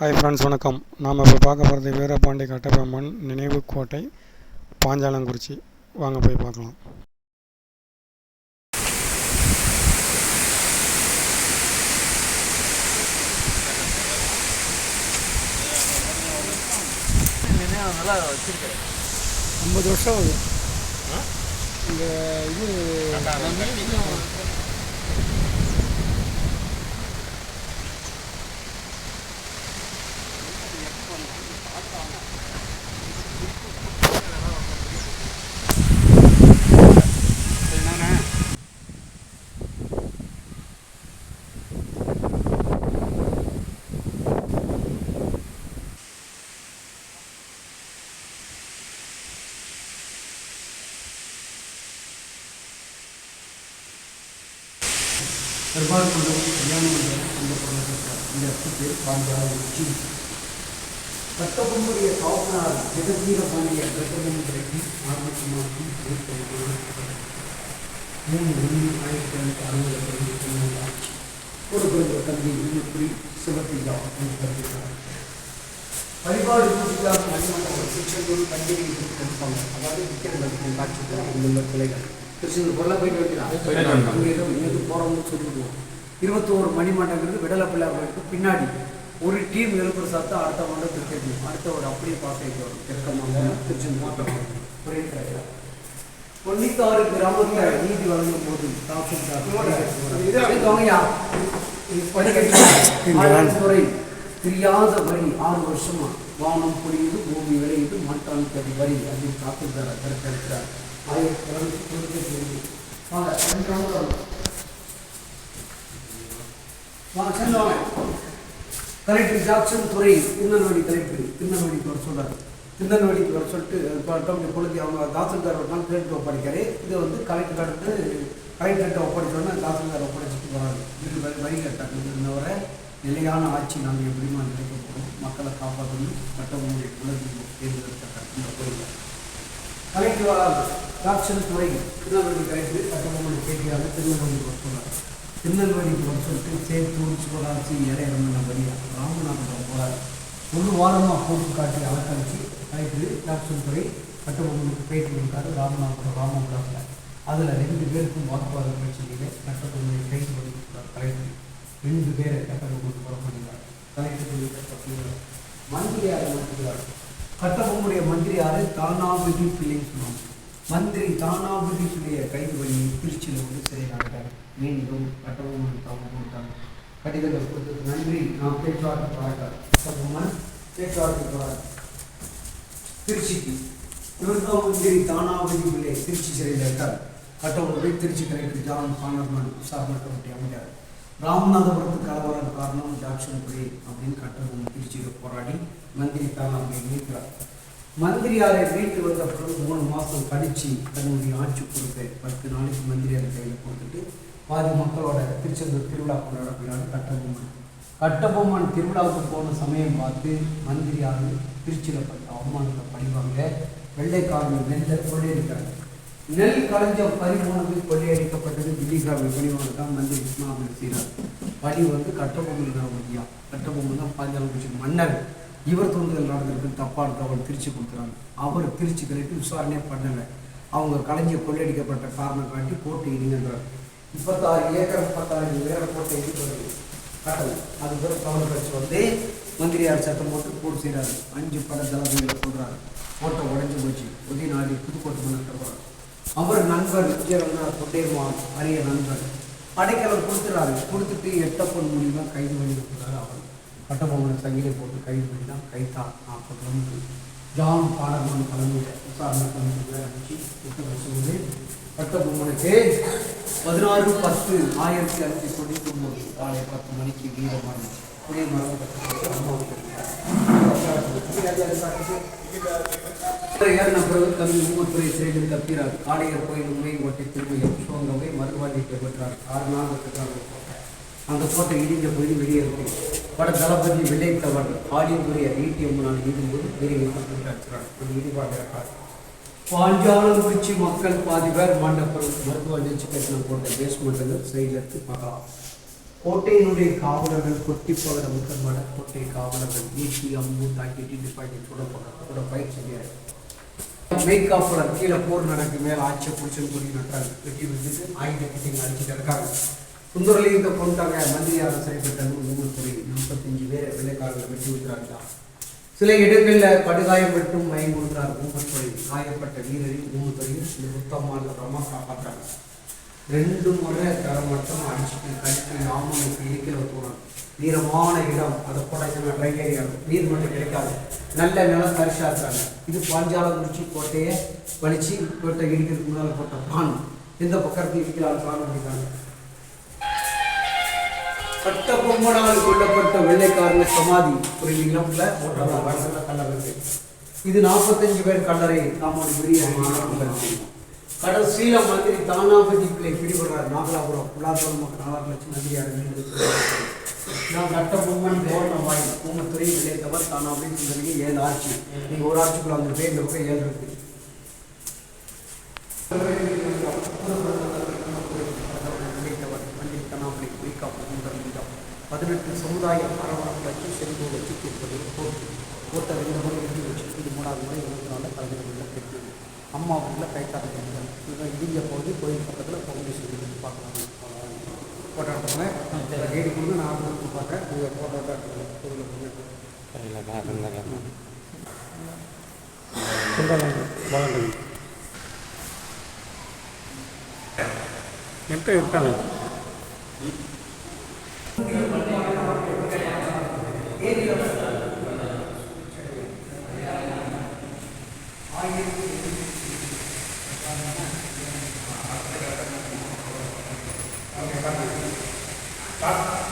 Hi friends வணக்கம். நாம் இப்போ பார்க்க போகிறது வீரபாண்டி கட்டபொம்மன் நினைவு கோட்டை பாஞ்சாலங்குறிச்சி. வாங்க போய் பார்க்கலாம். நல்லா வச்சிருக்கேன் ஐம்பது வருஷம் ஆகுது. இந்த இது பெருமாள்குளம் கல்யாண மண்டபம் அந்த பொருளாதார இந்த இடத்துக்கு பாண்டியாக உச்சி கட்டபொம்முடைய காவனார் ஜெகதீர பாண்டிய கட்டபொம்மனுக்கு ஆர்வத்தி மாதம் மூணு ஒன்று ஆயிரத்தி தொள்ளாயிரத்தி அறுபது ஆட்சி ஒரு பிறந்த தந்தை விழுப்புரி சிவத்தையா கருதுகிறார். பரிபாடு பூஜைக்காக மணிமண்டபம் திருச்செந்தூர் தஞ்சை கணிப்பாங்க அதாவது விக்கிரங்கள் காட்சிக்கு அங்குள்ள கிளைகள். திருச்செந்தூர் பொருளாக போயிட்டு வைக்கிறாங்க அங்கே எது போகிறோம்னு சொல்லிவிடுவோம் இருபத்தோரு மணிமண்டங்கிறது விடலை பிள்ளை கோயிலுக்கு பின்னாடி. ஒரு டீம் எழுப்புற சத்தம் அடுத்த மண்டபத்துக்கு கேட்கணும் அடுத்த ஒரு அப்படியே பாசைக்கு வரும். தெற்கமாக திருச்செந்தூர் ஒரே கிடையாது தொண்ணூத்தாறு கிராமத்தில் நீதி வழங்கும் போது துறை தெரியாத வரி. ஆறு வருஷமா வானம் பொழியுது பூமி விளையுது மாட்டான் தடி வரி. அப்படின்னு தாக்குதார கருத்தெடுக்கிறார் ஆயிரத்தி தொள்ளாயிரத்தி தொண்ணூத்தி ஏழு வாங்க ரெண்டு round வரும். வாங்க சேர்ந்து வாங்க கலெக்டர் ஜாக்சன் துறை திருநெல்வேலி கலெக்டர் திருநெல்வேலிக்கு வர சொல்றாரு திருநெல்வேலிக்கு வர சொல்லிட்டு இப்போ பொழுது அவங்க தாசில்தார் ஒரு நாள் கலெக்டர் ஒப்படைக்காரு இதை வந்து கலெக்டர் அடுத்து கலெக்டர்கிட்ட ஒப்படைச்சோன்னா தாசில்தார் ஒப்படைச்சிட்டு போகிறாரு இது வரி வரி கட்டாங்க வர நிலையான ஆட்சி நாங்கள் எப்படிமா நினைக்க போகிறோம் மக்களை காப்பாற்றணும் மற்றவங்களுடைய குலதெய்வம் தேர்ந்தெடுத்த கட்டணம் கோயிலில் கலெக்டர் வராது துறை திருநெல்வேலி கலெக்டர் சட்டமன்ற கேட்கிறாங்க திருநெல்வேலிக்கு வர சொல்றாரு திருநெல்வேலிக்கு வர சொல்லிட்டு சேத்தூர் சிவராசி இடையிறங்கின வழியாக ராமநாதபுரம் போகிறார் ஒரு வாரமாக போட்டு காட்டி அலக்கழிச்சு கலெக்டர் டாக்டர் துறை சட்டமன்றத்துக்கு பேட்டி கொடுத்தாரு. ராமநாதபுரம் ராமபுரத்தில். அதில் ரெண்டு பேருக்கும் வாக்குவாதம் பிரச்சனையில் கட்டபொம்மனை கைது பண்ணி கொடுத்தார் கலெக்டர் ரெண்டு பேரை சட்டமன்றத்துக்கு புறப்படுகிறார் கலெக்டர் சொல்லி மந்திரியார் மாற்றுகிறார் கட்டபொம்முடைய மந்திரியார் தானாபதி பிள்ளைன்னு சொல்லுவாங்க மந்திரி தானாபதி பிள்ளைய கைது பண்ணி திருச்சியில் வந்து சிறையில் அடைத்தார் மீண்டும் கட்டபொம்மன் தாங்க கொடுத்தாங்க கடிதங்கள் கொடுத்தது நன்றி. நான் பேச்சுவார்த்தை போராட்டார் கட்டபொம்மன் பேச்சுவார்த்தை போராட்டார் திருச்சிக்கு. இவர்தான் மந்திரி தானாபதி பிள்ளை திருச்சி சிறையில் இருக்கார். கட்டபொம்மன் போய் திருச்சி கலெக்டர் ஜான் பானர்மன் விசாரணை கமிட்டி அமைச்சார். ராமநாதபுரத்துக்கு கலவரம் காரணம் ஜாக்சன் புரி அப்படின்னு கட்டபொம்மன் திருச்சியில் போராடி மந்திரி தானாபதி மீட்கிறார். மந்திரியாரை மீட்டு வந்த பிறகு மூணு மாதம் கழிச்சு தன்னுடைய ஆட்சி பொறுப்பை பத்து நாளைக்கு மந்திரியாரை கையில் கொடுத்துட்டு பாதி மக்களோட திருச்செந்தூர் திருவிழா கொண்டாட போயிடாரு கட்டபொம்மன். கட்டபொம்மன் திருவிழாவுக்கு போன சமயம் பார்த்து மந்திரியார் திருச்சியில் பட்ட அவமானத்தை படிவாங்க வெள்ளைக்காரன் நெல்லை கொள்ளையடிக்கிறாங்க நெல் களஞ்ச பரிமாணது கொள்ளையடிக்கப்பட்டது தில்லிகிராம விபணியோடு தான் மந்திரி இஸ்மாவில் செய்கிறார் பணி வந்து கட்டபொம்மன் தான் கட்டபொம்மன் தான் பாஞ்சாலங்குறிச்சி மன்னர். இவர் தோன்றுதல் நடந்திருக்கு. தப்பான தகவல் திருச்சி கொடுக்குறாங்க. அவர் திருச்சி கழிட்டு விசாரணையே பண்ணலை. அவங்க கலைஞர் கொள்ளையடிக்கப்பட்ட காரணம் காட்டி கோட்டை இடிங்கன்றார். முப்பத்தாறு ஏக்கர் முப்பத்தாறு வேற கோட்டை இடிக்கிறது கடல் அது பிறகு கவலை கட்சி வந்து மந்திரியார் சட்டம் போட்டு போட்டு செய்கிறாரு அஞ்சு பட தளபதிகளை சொல்கிறாரு கோட்டை உடஞ்சி போச்சு. உதயநாடி புதுக்கோட்டை மன்னர் அவர் நண்பர் விஜயரங்கநாத் தொண்டேர்மான் அரிய நண்பர். அடைக்கலம் கொடுத்துறாரு. கொடுத்துட்டு எட்டப்பன் மூலியமாக கைது பண்ணி அவர். கட்டபொம்மனை சங்கிலை போட்டு கைது பண்ணி தான் கைத்தான் நாற்பது கிலோமீட்டர் ஜான் பாடர்மன் தலைமையில் விசாரணை கமிட்டி அனுப்பிச்சு விட்டு வச்சும்போது கட்டபொம்மனுக்கு பதினாறு பத்து ஆயிரத்தி அறுநூத்தி தொண்ணூத்தி ஒன்பது காலை பத்து மணிக்கு வீரமான புதிய மரம் ஏறின பிறகு தம்பி ஊமத்துறை சிறையில் தப்பிறார் காளையர் கோயில் உண்மை ஓட்டை திருமையில் சிவகங்கை மறுவாழ்வை பெற்றார். ஆறு நாள் பெற்றார் அந்த கோட்டை இடிஞ்ச போது வெளியே இருக்கு பட தளபதி வெள்ளைத்தவன் ஆலியந்துடைய ஈட்டியம்மனால் ஈடும்போது வெளியே அடிக்கிறார் அந்த இடிபாடு பாஞ்சாலங்குறிச்சி மக்கள் பாதி பேர் மண்டபம் மருத்துவ நிகழ்ச்சி கட்டின போட்ட பேஸ்மெண்ட்டுகள் சைடில் எடுத்து கோட்டையினுடைய காவலர்கள் கொட்டி பகர மட கோட்டை காவலர்கள் ஈட்டி அம்பு தாக்கிட்டு டிப்பாட்டி கூட போட கூட பயிற்சி செய்கிறார் கீழே போர் நடக்கு மேலே ஆட்சியை பிடிச்சுன்னு சொல்லி நட்டாங்க வெட்டி விட்டுட்டு ஆயுத கட்டிங்க அடிச்சுட்டு இருக்காங்க. சுந்தரலிங்கத்தை கொண்டாங்க மந்திரியாக சிறைப்பட்டது மூணு துறை நாற்பத்தஞ்சு பேர் வெள்ளைக்காரர்களை வெட்டி விட்டுறாங்க சில இடங்களில் படுகாயம் மட்டும் மயம் கொடுக்குறார் ஊமத்துறை காயப்பட்ட வீரரின் ஊமத்துறையில் இந்த உத்தமான ரமா காப்பாற்றாங்க ரெண்டு முறை தரமட்டம் அடிச்சுட்டு கடிச்சு ஆமனுக்கு இடிக்கிற தூரம் வீரமான இடம் அதை கொடைக்கான ட்ரை ஏரியா நீர் மட்டும் கிடைக்காது. நல்ல நிலம் தரிசா இருக்காங்க இது பாஞ்சாலங்குறிச்சி கோட்டையை வலிச்சு கோட்டை இடிக்கிறதுக்கு முன்னால் போட்ட பான். எந்த பக்கத்துக்கு இடிக்கிறாள் காண முடியுறாங்க பட்ட பொம்மனால் கொல்லப்பட்ட வெள்ளைக்காரங்க சமாதி. ஒரு நிலம்ல போட்டதான் வடசுல கல்லறை இது நாற்பத்தஞ்சு பேர் கல்லறை. நாம பெரிய கடல் கடைசியில மாதிரி தானாபதி பிள்ளை பிடிபடுறார். நாகலாபுரம் புலாபுரம் மக்கள் நாலாறு லட்சம் நதியார் நான் கட்ட பொம்மன் போன வாய் பூமத்துறை விளையத்தவர் தானாபதி சுந்தரிக்கு ஏழு ஆட்சி. நீங்கள் ஒரு ஆட்சிக்குள்ள அந்த பேர் இந்த பக்கம் ஏழு இருக்கு. பதினெட்டு சமுதாய பரவலாக வச்சு செல்வம் வச்சு தீர்ப்பது கோர்ட்டு கோர்ட்டை ரெண்டு முறை எழுதி வச்சு இது மூணாவது முறை இருபத்தி நாலு கலைஞர்கள் கட்டி அம்மா வீட்டில் கைக்காத பெண்கள் இவன் இடிஞ்ச போது கோயில் பக்கத்தில் பவுண்டேஷன் சொல்லி பார்க்கலாம் ஃபோட்டோ எடுத்துக்கல கைடு கொடுத்து நான் ஆர்டர் கொடுத்து பார்க்க நீங்கள் ஃபோட்டோ தான் எடுத்துக்கலாம் என்கிட்ட இருக்காங்க. ஆயிரத்தி Pak,